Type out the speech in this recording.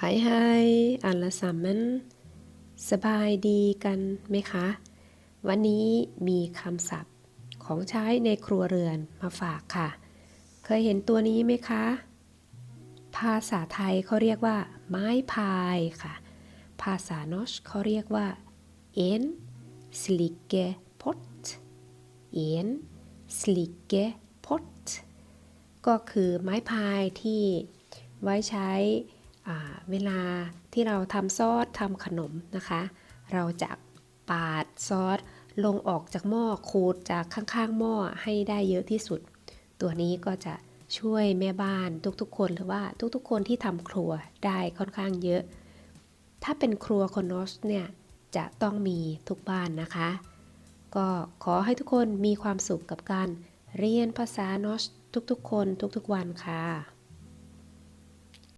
ไฮไฮอัลละสามันสบายดีกันไหมคะ วันนี้มีคำศัพท์ของใช้ในครัวเรือนมาฝากค่ะ เคยเห็นตัวนี้ไหมคะ ภาษาไทยเขาเรียกว่า ไม้พายค่ะ ภาษานอชเขาเรียกว่า en slikkepott en slikkepott ก็คือไม้พายที่ไว้ใช้ เวลาที่เราทำซอสทำขนมนะคะ เราจะปาดซอสลงออกจากหม้อขูดจากข้างๆหม้อให้ได้เยอะที่สุด ตัวนี้ก็จะช่วยแม่บ้านทุกๆ คนหรือว่าทุกๆ คนที่ทำครัวได้ค่อนข้างเยอะ ถ้าเป็นครัวคอนอสเนี่ยจะต้องมีทุกบ้านนะคะ ก็ขอให้ทุกคนมีความสุขกับการเรียนภาษานอสทุกๆ คนทุกๆ วันค่ะ